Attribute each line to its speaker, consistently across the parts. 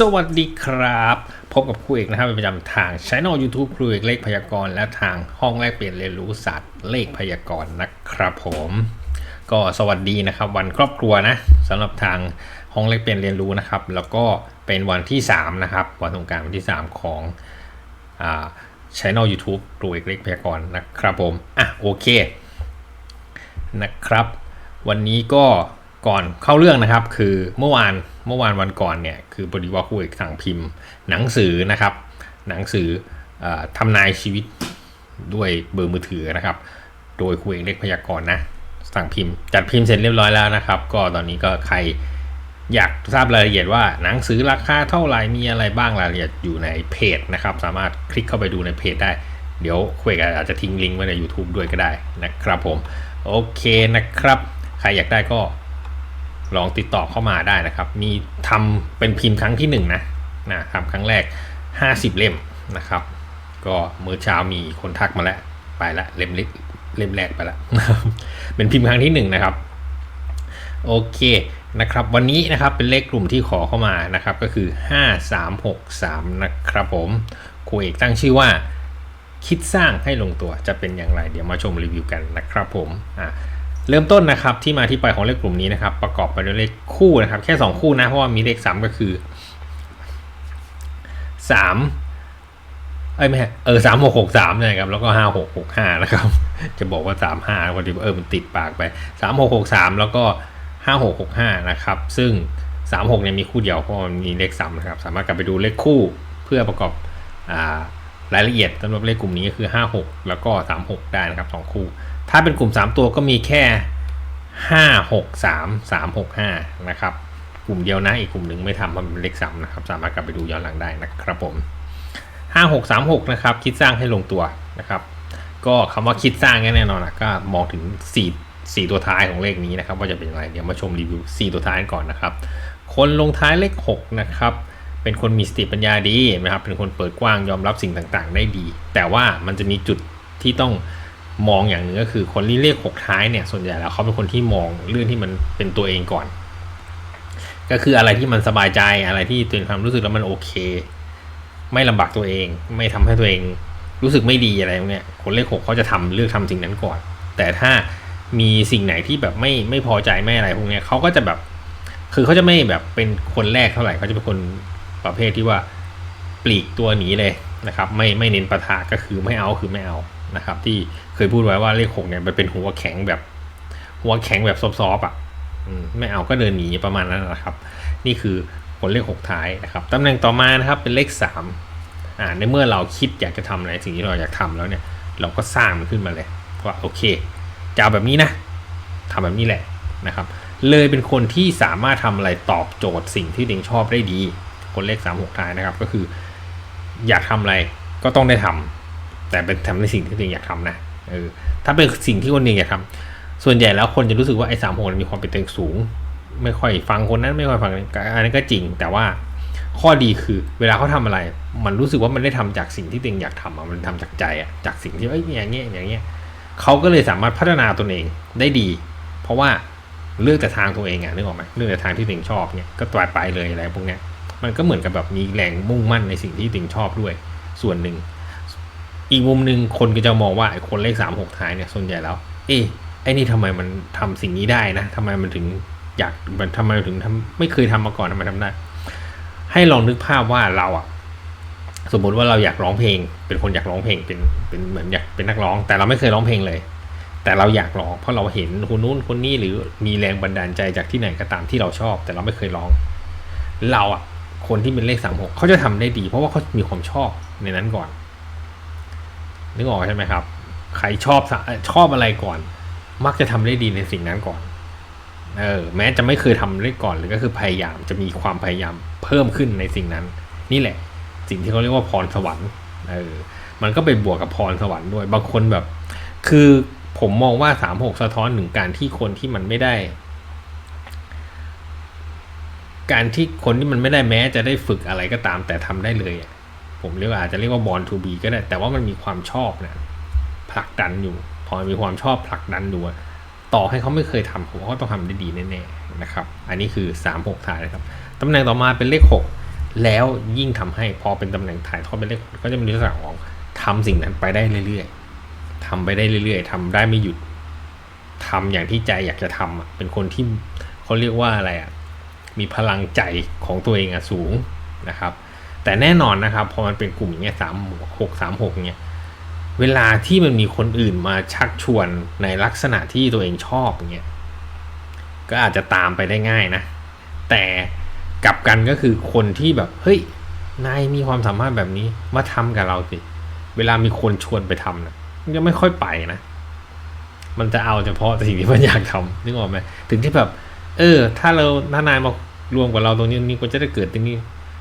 Speaker 1: สวัสดีครับ พบกับครูเอกนะครับเป็นประจำทางช่อง YouTube ครูเอกเลขพยากรณ์และทางห้องแลกเปลี่ยนเรียนรู้ศาสตร์เลขพยากรณ์นะครับผม ก็สวัสดีนะครับวันครอบครัวนะสำหรับทางห้องแลกเปลี่ยนเรียนรู้นะครับ แล้วก็เป็นวันที่ 3 นะครับวันสงการวันที่ 3 ของอ่าช่อง YouTube ครูเอกเลขพยากรณ์นะครับผมอะโอเคนะครับ วันนี้ก็ ก่อนเข้าเรื่องนะครับ คือเมื่อวานเมื่อวานวันก่อนเนี่ยคือพอดีว่าครูเอกสั่งพิมพ์ หนังสือนะครับ หนังสืออทำนายชีวิตด้วยเบอร์มือถือนะครับ โดยครูเอกเลขพยากรณ์นะสั่งพิมพ์ จัดพิมพ์เสร็จเรียบร้อยแล้วนะครับ ก็ตอนนี้ก็ใครอยากทราบรายละเอียดว่าหนังสือราคาเท่าไหร่มีอะไรบ้างรายละเอียดอยู่ในเพจนะครับ สามารถคลิกเข้าไปดูในเพจได้ เดี๋ยวคุยกันอาจจะทิ้งลิงก์ไว้ใน YouTube ด้วยก็ได้นะครับผม โอเคนะครับ ใครอยากได้ก็ ลองติดต่อเข้ามาได้นะครับ มีทำเป็นพิมพ์ครั้งที่1นงนะนะทำครั้งแรก 50 เล่มนะครับ ก็เมื่อเช้ามีคนทักมาแล้วไปละเล่มเล็กเล่มแรกไปละเป็นพิมพ์ครั้งที่1นงนะครับโอเคนะครับ วันนี้นะครับเป็นเลขกลุ่มที่ขอเข้ามานะครับก็คือ 5363 นะครับผมครูเอกตั้งชื่อว่า คิดสร้างให้ลงตัวจะเป็นอย่างไร เดี๋ยวมาชมรีวิวกันนะครับผมอะ เริ่มต้นนะครับที่มาที่ไปของเลขกลุ่มนี้นะครับ ประกอบไปด้วยเลขคู่นะครับ แค่ 2 คู่นะเพราะว่ามีเลข 3 ก็คือ 3 เอ้ยไม่เออสามหกหกสามนะครับแล้วก็ห้าหกหกห้านะครับ จะบอกว่าสามห้าพอดีเออมันติดปากไปสามหกหกสามแล้วก็ห้าหกหกห้านะครับ ซึ่งสามหกเนี่ยมีคู่เดียวเพราะมันมีเลขสามนะครับ สามารถกลับไปดูเลขคู่เพื่อประกอบอ่ารายละเอียดสำหรับเลขกลุ่มนี้ก็คือห้าหกแล้วก็สามหกได้นะครับสองคู่ ถ้าเป็นกลุ่มสามตัวก็มีแค่ห้าหกสามสามหกห้านะครับ กลุ่มเดียวนะ อีกกลุ่มหนึ่งไม่ทำเพราะมันเป็นเลขสามนะครับ สามารถกลับไปดูย้อนหลังได้นะครับผม 5636 นะครับ คิดสร้างให้ลงตัวนะครับ ก็คำว่าคิดสร้างแน่นอนนะก็มองถึง 4 4 ตัวท้ายของเลขนี้นะครับว่าจะเป็นยังไงเดี๋ยวมาชมรีวิว 4 ตัวท้ายกันก่อนนะครับ คนลงท้ายเลข 6 นะครับ เป็นคนมีสติปัญญาดีนะครับ เป็นคนเปิดกว้างยอมรับสิ่งต่างๆ ได้ดี แต่ว่ามันจะมีจุดที่ต้อง มองอย่างหนึ่งก็คือคนที่เลข6ท้ายเนี่ยส่วนใหญ่แล้วเขาเป็นคนที่มองเรื่องที่มันเป็นตัวเองก่อน ก็คืออะไรที่มันสบายใจอะไรที่ตัวเองความรู้สึกแล้วมันโอเค ไม่ลำบากตัวเอง ไม่ทำให้ตัวเองรู้สึกไม่ดีอะไรพวกเนี้ยคนเลขหกเขาจะทำเลือกทำสิ่งนั้นก่อน แต่ถ้ามีสิ่งไหนที่แบบไม่ไม่พอใจไม่อะไรพวกเนี้ยเขาก็จะแบบ คือเขาจะไม่แบบเป็นคนแรกเท่าไหร่เขาจะเป็นคนประเภทที่ว่าปลีกตัวหนีเลยนะครับ ไม่ไม่เน้นปะทะก็คือไม่เอาคือไม่เอา นะครับ ที่เคยพูดไว้ว่าเลขหกเนี่ยมันเป็นหัวแข็งแบบ หัวแข็งแบบซอฟๆอะอืมไม่เอาก็เดินหนีประมาณนั้นนะครับ นี่คือผลเลขหกท้ายนะครับตำแหน่งต่อมานะครับเป็นเลขสามอ่าในเมื่อเราคิดอยากจะทำอะไรสิ่งที่เราอยากทำแล้วเนี่ย เราก็สร้างมันขึ้นมาเลยว่าโอเคจะเอาแบบนี้นะทำแบบนี้แหละนะครับ เลยเป็นคนที่สามารถทำอะไรตอบโจทย์สิ่งที่ตัวเองชอบได้ดี คนเลขสามหกท้ายนะครับก็คือ อยากทำอะไรก็ต้องได้ทำ แต่เป็นทำในสิ่งที่ตัวเองอยากทำนะเออถ้าเป็นสิ่งที่คนหนึ่งอยากทำส่วนใหญ่แล้วคนจะรู้สึกว่าไอ้สามหกมีความเป็นตัวเองสูง ไม่ค่อยฟังคนนั้นไม่ค่อยฟังอันนั้นก็จริง แต่ว่าข้อดีคือเวลาเขาทำอะไร มันรู้สึกว่ามันได้ทำจากสิ่งที่ตัวเองอยากทำอะมันทำจากใจอะจากสิ่งที่เอ้ยอย่างเงี้ยอย่างเงี้ยเขาก็เลยสามารถพัฒนาตนเองได้ดี เพราะว่าเลือกแต่ทางตัวเองอะนึกออกไหมเลือกแต่ทางที่ตัวเองชอบเนี่ยก็ตายไปเลยอะไรพวกเนี้ยมันก็เหมือนกับแบบมีแรงมุ่งมั่นในสิ่งที่ตัวเองชอบด้วย ส่วนหนึ่ง อีกมุมหนึ่งคนก็จะมองว่าไอ้คนเลขสามหกท้ายเนี่ยส่วนใหญ่แล้ว เอ๊ะไอ้นี่ทำไมมันทำสิ่งนี้ได้นะทำไมมันถึงอยากมันทำไมถึงทำไม่เคยทำมาก่อนทำไมทำได้ ให้ลองนึกภาพว่าเราอะสมมติว่าเราอยากร้องเพลง เป็นคนอยากร้องเพลงเป็นเป็นเหมือนอยากเป็นนักร้อง แต่เราไม่เคยร้องเพลงเลย แต่เราอยากร้อง เพราะเราเห็นคนนู้นคนนี้หรือมีแรงบันดาลใจจากที่ไหนก็ตามที่เราชอบ แต่เราไม่เคยร้อง เราอะคนที่เป็นเลขสามหกเขาจะทำได้ดี เพราะว่าเขามีความชอบในนั้นก่อน นึกออกใช่ไหมครับ ใครชอบชอบอะไรก่อน มักจะทำได้ดีในสิ่งนั้นก่อน เออแม้จะไม่เคยทำได้ก่อนเลยก็คือพยายามจะมีความพยายามเพิ่มขึ้นในสิ่งนั้น นี่แหละ สิ่งที่เขาเรียกว่าพรสวรรค์เออมันก็ไปบวกกับพรสวรรค์ด้วย บางคนแบบ คือผมมองว่าสามหกสะท้อนหนึ่งการที่คนที่มันไม่ได้ การที่คนที่มันไม่ได้แม้จะได้ฝึกอะไรก็ตามแต่ทำได้เลยอะ ผมเรียกอาจจะเรียกว่าบอลทูบีก็ได้ แต่ว่ามันมีความชอบเนี่ยผลักดันอยู่ พอมีความชอบผลักดันอยู่ต่อให้เขาไม่เคยทำผมว่าเขาต้องทำได้ดีแน่ๆนะครับ อันนี้คือ 3 6ถ่ายนะครับตำแหน่งต่อมาเป็นเลข 6 แล้วยิ่งทำให้พอเป็นตำแหน่งถ่ายทอดเป็นเลขก็จะมีลักษณะของทำสิ่งนั้นไปได้เรื่อยๆทำไปได้เรื่อยๆทำได้ไม่หยุดทำอย่างที่ใจอยากจะทำอะเป็นคนที่เขาเรียกว่าอะไรอะมีพลังใจของตัวเองอะสูงนะครับ แต่แน่นอนนะครับ พอมันเป็นกลุ่มอย่างเงี้ยสามหกสามหกเงี้ยเวลาที่มันมีคนอื่นมาชักชวนในลักษณะที่ตัวเองชอบอย่างเงี้ยก็อาจจะตามไปได้ง่ายนะ แต่กลับกันก็คือคนที่แบบเฮ้ยนายมีความสามารถแบบนี้มาทำกับเราสิเวลามีคนชวนไปทำนะมันจะไม่ค่อยไปนะมันจะเอาเฉพาะสิ่งที่มันอยากทำนึกออกไหมถึงที่แบบ เออ ถ้าเราถ้านายมารวมกับเราตรงนี้นี่ก็จะได้เกิดตรงนี้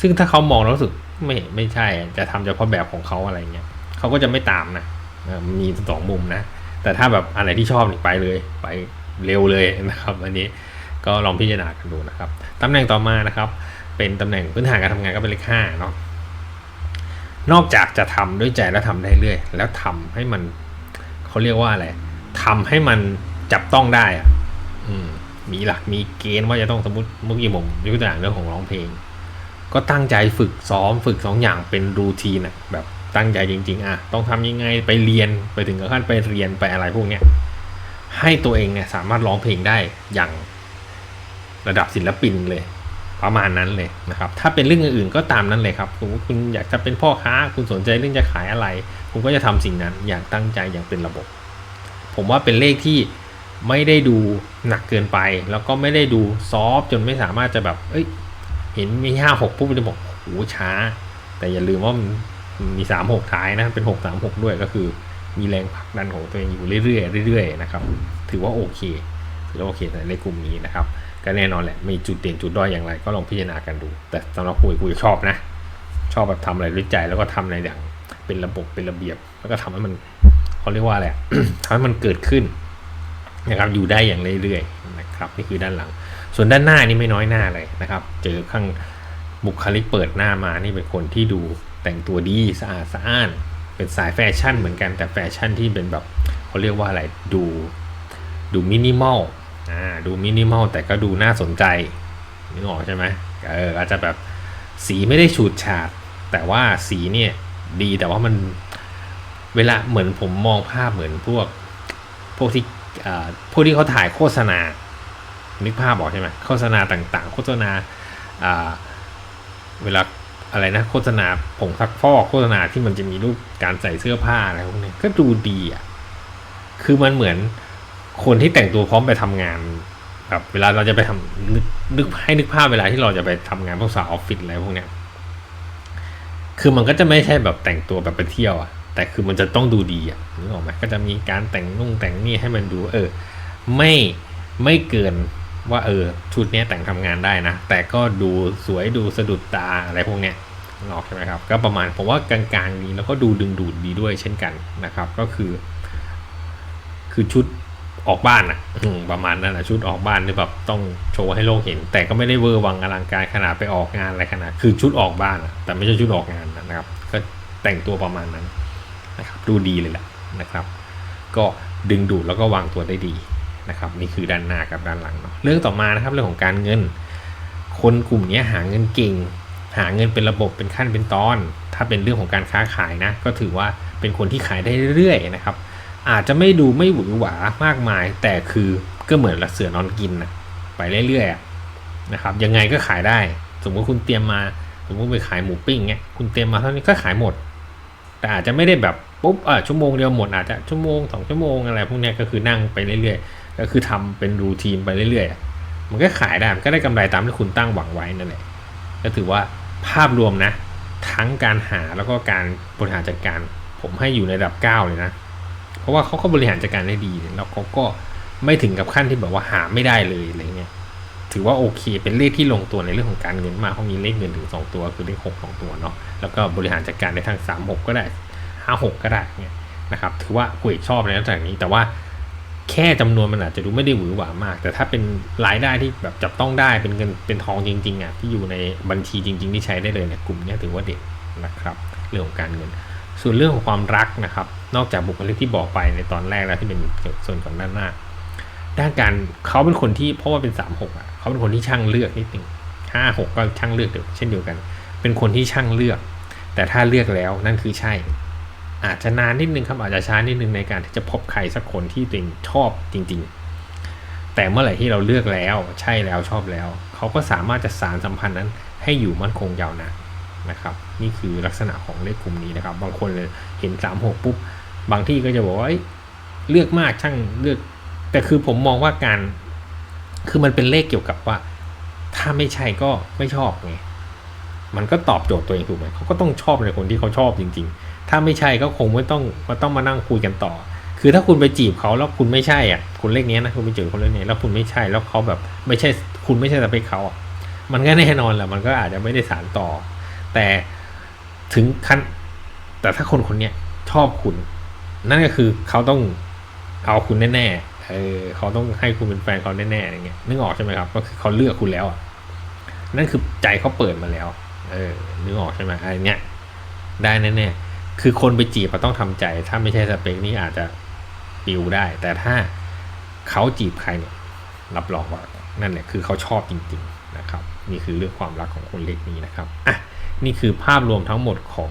Speaker 1: ซึ่งถ้าเขามองแล้วรู้สึกไม่ไม่ใช่ จะทำเฉพาะแบบของเขาอะไรเงี้ยเขาก็จะไม่ตามนะมีสองมุมนะ แต่ถ้าแบบอะไรที่ชอบนี่ไปเลย ไปเร็วเลยนะครับ อันนี้ก็ลองพิจารณากันดูนะครับตำแหน่งต่อมานะครับ เป็นตำแหน่งพื้นฐานการทำงานก็เป็นเลขห้าเนาะนอกจากจะทำด้วยใจแล้วทำได้เรื่อย แล้วทำให้มันเขาเรียกว่าอะไรทำให้มันจับต้องได้อะอืมมีหลักมีเกณฑ์ว่าจะต้องสมมติเมื่อกี้ผมยกตัวอย่างเรื่องของร้องเพลง ก็ตั้งใจฝึกซ้อมฝึกสองอย่างเป็นรูทีนอะแบบตั้งใจจริง ๆอะต้องทำยังไงไปเรียนไปถึงขั้นไปเรียนไปอะไรพวกเนี้ยให้ตัวเองเนี่ยสามารถร้องเพลงได้อย่างระดับศิลปินเลยประมาณนั้นเลยนะครับ ถ้าเป็นเรื่องอื่นๆก็ตามนั้นเลยครับสมมติคุณอยากจะเป็นพ่อค้า คุณสนใจเรื่องจะขายอะไร คุณก็จะทำสิ่งนั้นอย่างตั้งใจอย่างเป็นระบบ ผมว่าเป็นเลขที่ไม่ได้ดูหนักเกินไป แล้วก็ไม่ได้ดูซอฟจนไม่สามารถจะแบบ เอ้ย เห็นมีห้าหกปุ๊บจะบอกโอ้ช้า แต่อย่าลืมว่ามันมีสามหกท้ายนะเป็นหกสามหกด้วยก็คือ มีแรงผลักดันของตัวเองอยู่เรื่อยๆเรื่อยๆนะครับถือว่าโอเคถือว่าโอเคในกลุ่มนี้นะครับก็แน่นอนแหละมีจุดเด่นจุดด้อยอย่างไร ก็ลองพิจารณากันดู แต่สำหรับคุยคุยชอบนะ ชอบแบบทำอะไรด้วยใจแล้วก็ทำอะไรอย่างเป็นระบบเป็นระเบียบ แล้วก็ทำให้มันเขาเรียกว่าอะไรทำให้มันเกิดขึ้นนะครับอยู่ได้อย่างเรื่อยๆนะครับนี่คือด้านหลัง ส่วนด้านหน้านี่ไม่น้อยหน้าเลยนะครับ เจอข้างบุคลิกเปิดหน้ามานี่เป็นคนที่ดูแต่งตัวดีสะอาดสะอ้าน เป็นสายแฟชั่นเหมือนกันแต่แฟชั่นที่เป็นแบบเขาเรียกว่าอะไรดูดูมินิมอลอ่าดูมินิมอลแต่ก็ดูน่าสนใจนึกออกใช่ไหมเอออาจจะแบบสีไม่ได้ฉูดฉาดแต่ว่าสีเนี่ยดีแต่ว่ามันเวลาเหมือนผมมองภาพเหมือนพวกพวกที่พวกที่เขาถ่ายโฆษณา นึกภาพออกใช่ไหมโฆษณาต่างๆ โฆษณาเวลาอะไรนะโฆษณาผงซักฟอกโฆษณาที่มันจะมีรูปการใส่เสื้อผ้าอะไรพวกนี้ก็ดูดีอะคือมันเหมือนคนที่แต่งตัวพร้อมไปทำงานแบบเวลาเราจะไปทำนึกนึกให้นึกภาพเวลาที่เราจะไปทำงานพวกสาวออฟฟิศอะไรพวกเนี้ยคือมันก็จะไม่ใช่แบบแต่งตัวแบบไปเที่ยวอะแต่คือมันจะต้องดูดีอะนึกออกไหมก็จะมีการแต่งนุ่งแต่งนี่ให้มันดู เออ ไม่ไม่เกิน ว่าเออชุดนี้แต่งทำงานได้นะ แต่ก็ดูสวยดูสะดุดตาอะไรพวกเนี้ยนอกใช่ไหมครับ ก็ประมาณผมว่ากลางๆนี้แล้วก็ดูดึงดูดดีด้วยเช่นกันนะครับ ก็คือ คือชุดออกบ้านอะประมาณนั้นนะชุดออกบ้านที่แบบต้องโชว์ให้โลกเห็น แต่ก็ไม่ได้เวอร์วังอลังการขนาดไปออกงานอะไรขนาดคือชุดออกบ้านอะแต่ไม่ใช่ชุดออกงานนะครับ ก็แต่งตัวประมาณนั้นนะครับ ดูดีเลยแหละนะครับ ก็ดึงดูดแล้วก็วางตัวได้ดี นะครับนี่คือด้านหน้ากับด้านหลังเนาะเรื่องต่อมานะครับเรื่องของการเงิน คนกลุ่มนี้หาเงินเก่ง หาเงินเป็นระบบเป็นขั้นเป็นตอน ถ้าเป็นเรื่องของการค้าขายนะก็ถือว่าเป็นคนที่ขายได้เรื่อยๆนะครับ อาจจะไม่ดูไม่หวือหวามากมาย แต่คือก็เหมือนละเสือนอนกินนะไปเรื่อยๆนะครับยังไงก็ขายได้ สมมติคุณเตรียมมาสมมติไปขายหมูปิ้งเงี้ยคุณเตรียมมาเท่านี้ก็ขายหมด แต่อาจจะไม่ได้แบบปุ๊บอ่าชั่วโมงเดียวหมดอาจจะชั่วโมงสองชั่วโมงอะไรพวกนี้ก็คือนั่งไปเรื่อยๆ ก็คือทำเป็นรูทีนไปเรื่อยๆ มันก็ขายได้ มันก็ได้กำไรตามที่คุณตั้งหวังไว้นั่นแหละ ก็ถือว่าภาพรวมนะ ทั้งการหาแล้วก็การบริหารจัดการ ผมให้อยู่ในระดับ 9 เลยนะ เพราะว่าเขาก็บริหารจัดการได้ดี แล้วเขาก็ไม่ถึงกับขั้นที่แบบว่าหาไม่ได้เลยอะไรเงี้ย ถือว่าโอเค เป็นเลขที่ลงตัวในเรื่องของการเงินมากเขามีเลขเงินถึง 2 ตัว คือเลข6 2ตัวเนาะ แล้วก็บริหารจัดการในทาง 3 6 ก็ได้ 5 6 ก็ได้เนี่ยนะครับ ถือว่าคุยชอบในลักษณะนี้ แต่ว่า แค่จำนวนมันอาจจะดูไม่ได้หวือหวามาก แต่ถ้าเป็นรายได้ที่แบบจับต้องได้เป็นเงินเป็นทองจริงๆอะที่อยู่ในบัญชีจริง ๆ ที่ใช้ได้เลยเนี่ยกลุ่มนี้ถือว่าเด็ดนะครับ เรื่องของการเงิน ส่วนเรื่องของความรักนะครับ นอกจากบุคลิกที่บอกไปในตอนแรกแล้วที่เป็นส่วนของด้านหน้า ด้านการเขาเป็นคนที่เพราะว่าเป็น3 6อะเขาเป็นคนที่ช่างเลือกนิดนึงห้าหกก็ช่างเลือกเดียวเช่นเดียวกัน เป็นคนที่ช่างเลือก แต่ถ้าเลือกแล้วนั่นคือใช่ อาจจะนานนิดนึงครับอาจจะช้านิดนึงในการที่จะพบใครสักคนที่ตัวเองชอบจริง ๆ แต่เมื่อไหร่ที่เราเลือกแล้วใช่แล้วชอบแล้ว เขาก็สามารถจะสารสัมพันธ์นั้นให้อยู่มั่นคงยาวนานนะครับ นี่คือลักษณะของเลขกลุ่มนี้นะครับ บางคนเห็น 3 6 ปุ๊บ บางที่ก็จะบอกว่าเอ้ยเลือกมากช่างเลือก แต่คือผมมองว่าการคือมันเป็นเลขเกี่ยวกับว่า ถ้าไม่ใช่ก็ไม่ชอบไงมันก็ตอบโจทย์ตัวเองถูกไหมเขาก็ต้องชอบในคนที่เขาชอบจริง ๆ ถ้าไม่ใช่ก็คงไม่ต้องมาต้องมานั่งคุยกันต่อ คือถ้าคุณไปจีบเขาแล้วคุณไม่ใช่อะคุณเลขเนี้ยนะคุณไปจีบคนเลขนี้แล้วคุณไม่ใช่แล้วเขาแบบไม่ใช่คุณไม่ใช่สเปคเขาอะมันก็แน่นอนแหละมันก็อาจจะไม่ได้สารต่อ แต่ถึงขั้นแต่ถ้าคนคนเนี้ยชอบคุณ นั่นก็คือเขาต้องเอาคุณแน่ๆเออเขาต้องให้คุณเป็นแฟนเขาแน่ๆอย่างเงี้ยนึกออกใช่ไหมครับก็คือเขาเลือกคุณแล้วอะนั่นคือใจเขาเปิดมาแล้ว เออนึกออกใช่ไหมไอ้เนี้ยได้แน่ๆ คือคนไปจีบก็ต้องทำใจ ถ้าไม่ใช่สเปคนี้อาจจะปิวได้ แต่ถ้าเขาจีบใครเนี่ยรับรองว่านั่นแหละคือเขาชอบจริงๆนะครับ นี่คือเรื่องความรักของคนเลขนี้นะครับอะนี่คือภาพรวมทั้งหมดของ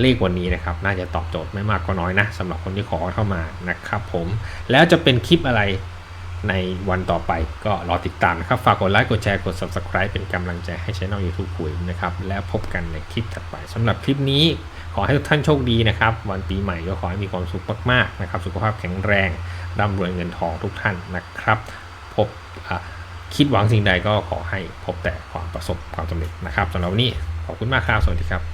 Speaker 1: เลขวันนี้นะครับ น่าจะตอบโจทย์ไม่มากก็น้อยนะสำหรับคนที่ขอเข้ามานะครับ ผมแล้วจะเป็นคลิปอะไรในวันต่อไปก็รอติดตามนะครับ ฝากกดไลค์ กดแชร์ กด subscribe เป็นกำลังใจให้ช่อง YouTube คุยนะครับ แล้วพบกันในคลิปถัดไปสำหรับคลิปนี้ ขอให้ทุกท่านโชคดีนะครับ วันปีใหม่ก็ขอให้มีความสุขมากๆนะครับ สุขภาพแข็งแรงร่ำรวยเงินทองทุกท่านนะครับ พบคิดหวังสิ่งใดก็ขอให้พบแต่ความประสบความสำเร็จนะครับสำหรับวันนี้ขอบคุณมากครับ สวัสดีครับ